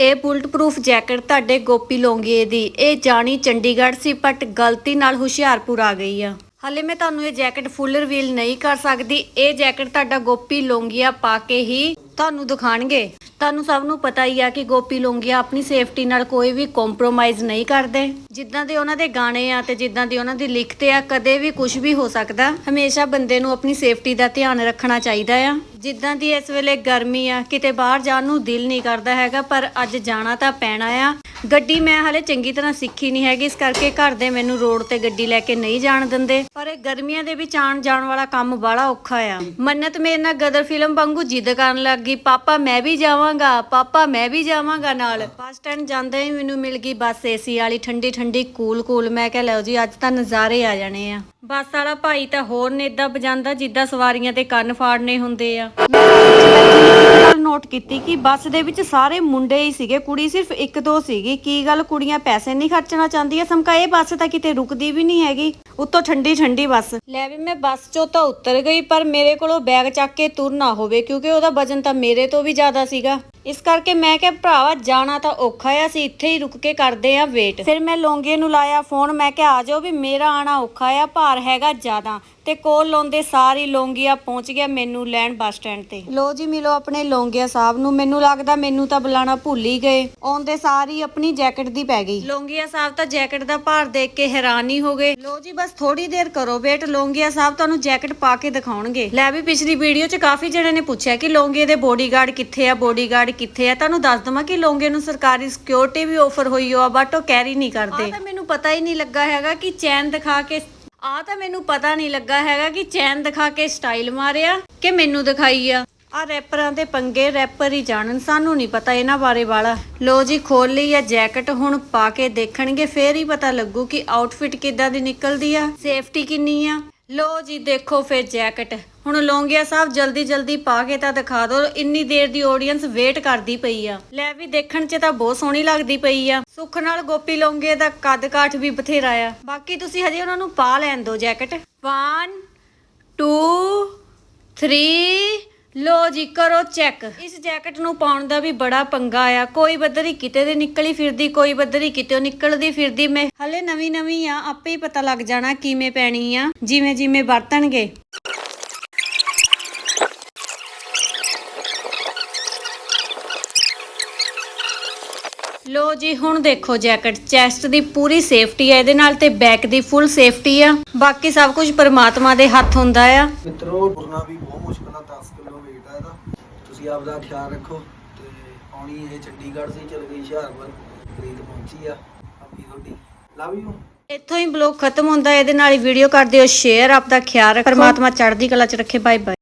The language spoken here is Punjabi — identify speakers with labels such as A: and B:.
A: ਇਹ ਬੁਲਟ ਪ੍ਰੂਫ ਜੈਕਟ ਤੁਹਾਡੇ ਗੋਪੀ ਲੋਂਗੀਏ ਦੀ। ਇਹ ਜਾਣੀ ਚੰਡੀਗੜ੍ਹ ਸੀ ਬਟ ਗਲਤੀ ਨਾਲ ਹੁਸ਼ਿਆਰਪੁਰ ਆ ਗਈ ਆ। ਹਲੇ ਮੈਂ ਤੁਹਾਨੂੰ ਇਹ ਜੈਕਟ ਫੁੱਲ ਰਿਵੀਲ ਨਹੀਂ ਕਰ ਸਕਦੀ। ਇਹ ਜੈਕਟ ਤੁਹਾਡਾ ਗੋਪੀ ਲੋਂਗੀਆ ਪਾ ਕੇ ਹੀ ਤੁਹਾਨੂੰ ਦਿਖਾਣਗੇ। ਤੁਹਾਨੂੰ ਸਭ ਨੂੰ ਪਤਾ ਹੀ ਆ ਕਿ ਗੋਪੀ ਲੋਂਗੀਆ ਆਪਣੀ ਸੇਫਟੀ ਨਾਲ ਕੋਈ ਵੀ ਕੰਪਰੋਮਾਈਜ਼ ਨਹੀਂ ਕਰਦੇ। ਜਿੱਦਾਂ ਦੇ ਉਹਨਾਂ ਦੇ ਗਾਣੇ ਆ ਤੇ ਜਿੱਦਾਂ ਦੀ ਉਹਨਾਂ ਦੀ ਲਿਖਤ ਆ, ਕਦੇ ਵੀ ਕੁਝ ਵੀ ਹੋ ਸਕਦਾ। ਹਮੇਸ਼ਾ ਬੰਦੇ ਨੂੰ ਆਪਣੀ ਸੇਫਟੀ ਦਾ ਧਿਆਨ ਰੱਖਣਾ ਚਾਹੀਦਾ ਆ। ਜਿੱਦਾਂ ਦੀ ਇਸ ਵੇਲੇ ਗਰਮੀ ਆ, ਕਿਤੇ ਬਾਹਰ ਜਾਣ ਨੂੰ ਦਿਲ ਨਹੀਂ ਕਰਦਾ ਹੈਗਾ, ਪਰ ਅੱਜ ਜਾਣਾ ਤਾਂ ਪੈਣਾ ਆ। ਗੱਡੀ ਮੈਂ ਹਲੇ ਚੰਗੀ ਤਰ੍ਹਾਂ ਸਿੱਖੀ ਨਹੀਂ ਹੈਗੀ, ਇਸ ਕਰਕੇ ਘਰ ਦੇ ਮੈਨੂੰ ਰੋਡ ਤੇ ਗੱਡੀ ਲੈ ਕੇ ਨਹੀਂ ਜਾਣ ਦਿੰਦੇ। ਪਰ ਇਹ ਗਰਮੀਆਂ ਦੇ ਵਿੱਚ ਆਣ ਜਾਣ ਵਾਲਾ ਕੰਮ ਬੜਾ ਔਖਾ ਆ। ਮੰਨਤ ਮੇਰੇ ਨਾਲ ਗਦਰ ਫਿਲਮ ਵਾਂਗੂ ਜਿੱਦ ਕਰਨ ਲੱਗ ਗਈ, ਪਾਪਾ, ਮੈਂ ਵੀ ਜਾਵਾਂਗਾ, ਪਾਪਾ, ਮੈਂ ਵੀ ਜਾਵਾਂਗਾ ਨਾਲ। ਬੱਸ ਸਟੈਂਡ ਜਾਂਦੇ ਹੀ ਮੈਨੂੰ ਮਿਲ ਗਈ ਬੱਸ ਏਸੀ ਵਾਲੀ ਠੰਡੀ ਠੰਡੀ ਕੂਲ ਕੂਲ ਮੈਂ ਕਿਹਾ, ਲਓ ਜੀ, ਅੱਜ ਤਾਂ ਨਜ਼ਾਰੇ ਆ ਜਾਣੇ ਆ। ਬੱਸ ਵਾਲਾ ਭਾਈ ਤਾਂ ਹੋਰ ਨੇ ਇਦਾਂ ਵਜਾਂਦਾ ਜਿੱਦਾਂ ਸਵਾਰੀਆਂ ਤੇ ਕੰਨ ਫਾੜਨੇ ਹੁੰਦੇ ਆ। ਮੈਂ ਨੋਟ ਕੀਤੀ ਕਿ ਬੱਸ ਦੇ ਵਿੱਚ ਸਾਰੇ ਮੁੰਡੇ ਹੀ ਸੀਗੇ ਕੁੜੀ ਸਿਰਫ ਇੱਕ ਦੋ ਸੀਗੀ। ਕੀ ਗੱਲ ਕੁੜੀਆਂ ਪੈਸੇ ਨਹੀਂ ਖਰਚਣਾ ਚਾਹੁੰਦੀਆਂ? ਸਮਕਾ ਇਹ ਬੱਸ ਤਾਂ ਕਿਤੇ ਰੁਕਦੀ ਵੀ ਨਹੀਂ ਹੈਗੀ। ਉੱਤੋਂ ਠੰਡੀ ਠੰਡੀ ਬੱਸ। ਲੈ ਵੀ ਮੈਂ ਬੱਸ ਚੋਂ ਤਾਂ ਉਤਰ ਗਈ ਪਰ ਮੇਰੇ ਕੋਲੋਂ ਬੈਗ ਚੱਕ ਕੇ ਤੁਰ ਨਾ ਹੋਵੇ ਕਿਉਂਕਿ ਉਹਦਾ ਵਜਨ ਤਾਂ ਮੇਰੇ ਤੋਂ ਵੀ ਜ਼ਿਆਦਾ ਸੀਗਾ। ਇਸ ਕਰਕੇ ਮੈਂ ਕਿਹਾ, ਭਰਾਵਾ, ਜਾਣਾ ਤਾਂ ਔਖਾ ਆ, ਅਸੀਂ ਇੱਥੇ ਹੀ ਰੁਕ ਕੇ ਕਰਦੇ ਆ ਵੇਟ ਫਿਰ ਮੈਂ ਲੋਂਗੇ ਨੂੰ ਲਾਇਆ ਫੋਨ ਮੈਂ ਕਿਹਾ, ਆ ਜਾਓ ਵੀ ਮੇਰਾ ਆਣਾ ਔਖਾ ਆ, ਭਾਰ ਹੈਗਾ ਜ਼ਿਆਦਾ। ਤੇ ਕੋਲ ਲਾਉਂਦੇ ਸਾਰੀ ਲੋਂਗੀਆ ਪਹੁੰਚ ਗਿਆ ਮੈਨੂੰ ਲੈਣ ਬੱਸ ਸਟੈਂਡ ਤੇ। ਲੋ ਜੀ ਮਿਲੋ ਆਪਣੇ ਲੋਂਗੀਆ ਸਾਹਿਬ ਨੂੰ ਮੈਨੂੰ ਲੱਗਦਾ ਮੈਨੂੰ ਤਾਂ ਬੁਲਾਣਾ ਭੁੱਲ ਹੀ ਗਏ। ਆਉਂਦੇ ਸਾਰੀ ਆਪਣੀ ਜੈਕਟ ਦੀ ਪੈ ਗਈ। ਲੋਂਗੀਆ ਸਾਹਿਬ ਤਾਂ ਜੈਕਟ ਦਾ ਭਾਰ ਦੇਖ ਕੇ ਹੈਰਾਨ ਹੀ ਹੋ ਗਏ। ਲੋ ਜੀ ਬਸ ਥੋੜੀ ਦੇਰ ਕਰੋ ਵੇਟ ਲੋਂਗੀਆ ਸਾਹਿਬ ਤੁਹਾਨੂੰ ਜੈਕਟ ਪਾ ਕੇ ਦਿਖਾਉਣਗੇ। ਲੈ ਵੀ ਪਿਛਲੀ ਵੀਡੀਓ 'ਚ ਕਾਫੀ ਜਣੇ ਨੇ ਪੁੱਛਿਆ ਕਿ ਲੋਂਗੇ ਦੇ ਬੋਡੀਗਾਰਡ ਕਿੱਥੇ ਆ ਬੋਡੀਗਾਰਡ ਕਿੱਥੇ ਆ। ਤੁਹਾਨੂੰ ਦੱਸ ਦਵਾਂ ਕਿ ਲੋਂਗੇ ਨੂੰ ਸਰਕਾਰੀ ਸਿਕਿਉਰਿਟੀ ਵੀ ਆਫਰ ਹੋਈ ਹੋ ਬਟ ਉਹ ਕੈਰੀ ਨਹੀਂ ਕਰਦੇ। ਆ ਤਾਂ ਮੈਨੂੰ ਪਤਾ ਹੀ ਨਹੀਂ ਲੱਗਾ ਹੈਗਾ ਕਿ ਚੈਨ ਦਿਖਾ ਕੇ ਆ ਤਾਂ ਮੈਨੂੰ ਪਤਾ ਨਹੀਂ ਲੱਗਾ ਹੈਗਾ ਕਿ ਚੈਨ ਦਿਖਾ ਕੇ ਸਟਾਈਲ ਮਾਰਿਆ ਕਿ ਮੈਨੂੰ ਦਿਖਾਈ ਆ। ਆ ਰੈਪਰਾਂ ਦੇ ਪੰਗੇ ਰੈਪਰ ਹੀ ਜਾਣਨ, ਸਾਨੂੰ ਨਹੀਂ ਪਤਾ ਇਹਨਾਂ ਬਾਰੇ ਵਾਲਾ। ਲੋ ਜੀ ਖੋਲ ਲਈ ਆ ਜੈਕਟ, ਹੁਣ ਪਾ ਕੇ ਦੇਖਣਗੇ, ਫੇਰ ਹੀ ਪਤਾ ਲੱਗੂ ਕਿ ਆਊਟਫਿਟ ਕਿੱਦਾਂ ਦੀ ਨਿਕਲਦੀ ਆ। ਸੇਫਟੀ ਕਿੰਨੀ ਆ? ਲੋ ਜੀ, ਦੇਖੋ ਫੇਰ ਜੈਕਟ। ਹੁਣ ਲੋਂਗਿਆ ਸਾਹਿਬ ਜਲਦੀ ਜਲਦੀ ਪਾ ਕੇ ਤਾਂ ਦਿਖਾ ਦਿਓ ਇੰਨੀ ਦੇਰ ਦੀ ਆਡੀਅנס ਵੇਟ ਕਰਦੀ ਪਈ ਆ। ਲੈ ਵੀ ਦੇਖਣ 'ਚ ਤਾਂ ਬਹੁਤ ਸੋਹਣੀ ਲੱਗਦੀ ਪਈ ਆ। ਸੁੱਖ ਨਾਲ ਗੋਪੀ ਲੋਂਗੇ ਦਾ ਕੱਦ ਕਾਠ ਵੀ ਬਥੇਰਾ ਆ। ਬਾਕੀ ਤੁਸੀਂ ਹਜੇ ਉਹਨਾਂ ਨੂੰ ਪਾ ਲੈਣ ਦਿਓ ਜੈਕਟ। 1 2 3 ਲੋ ਜੀ, ਕਰੋ ਚੈੱਕ। ਇਸ ਜੈਕਟ ਨੂੰ ਪਾਉਣ ਦਾ ਵੀ ਬੜਾ ਪੰਗਾ ਆ। ਕੋਈ ਬੱਦਰੀ ਕਿਤੇ ਦੇ ਨਿਕਲੀ ਫਿਰਦੀ, ਕੋਈ ਬੱਦਰੀ ਕਿਤੇ ਨਿਕਲਦੀ ਫਿਰਦੀ। ਮੈਂ ਹਲੇ ਨਵੀਂ ਨਵੀਂ ਆ, ਆਪੇ ਹੀ ਪਤਾ ਲੱਗ ਜਾਣਾ ਕਿਵੇਂ ਪੈਣੀ ਆ। ਜਿਵੇਂ ਜਿਵੇਂ ਵਰਤਣਗੇ। ਲੋ ਜੀ, ਹੁਣ ਦੇਖੋ ਜੈਕਟ। ਚੈਸਟ ਦੀ ਪੂਰੀ ਸੇਫਟੀ ਹੈ ਇਹਦੇ ਨਾਲ ਤੇ ਬੈਕ ਦੀ ਫੁੱਲ ਸੇਫਟੀ ਆ। ਬਾਕੀ ਸਭ ਕੁਝ ਪਰਮਾਤਮਾ ਦੇ ਹੱਥ ਹੁੰਦਾ ਆ।
B: ਮਿੱਤਰੋ ਤੁਰਨਾ ਵੀ ਬਹੁਤ ਮੁਸ਼ਕਲ ਆ 10 ਕਿਲੋ weight ਆ ਇਹਦਾ ਤੁਸੀਂ ਆਪ ਦਾ ਖਿਆਲ ਰੱਖੋ ਤੇ ਆਉਣੀ ਇਹ ਚੰਡੀਗੜ੍ਹ ਸੀ ਚਲ ਗਈ ਹੁਸ਼ਿਆਰਪੁਰ ਫਰੀਦ ਪਹੁੰਚੀ ਆ। ਆਪੀ ਤੁਹਾਡੀ। ਲਵ ਯੂ
A: ਇੱਥੋਂ ਹੀ ਬਲੌਗ ਖਤਮ ਹੁੰਦਾ ਇਹਦੇ ਨਾਲ ਹੀ ਵੀਡੀਓ ਕਰ ਦਿਓ ਸ਼ੇਅਰ ਆਪ ਦਾ ਖਿਆਲ ਰੱਖੋ। ਪਰਮਾਤਮਾ ਚੜ੍ਹਦੀ ਕਲਾ ਚ ਰੱਖੇ ਬਾਏ ਬਾਏ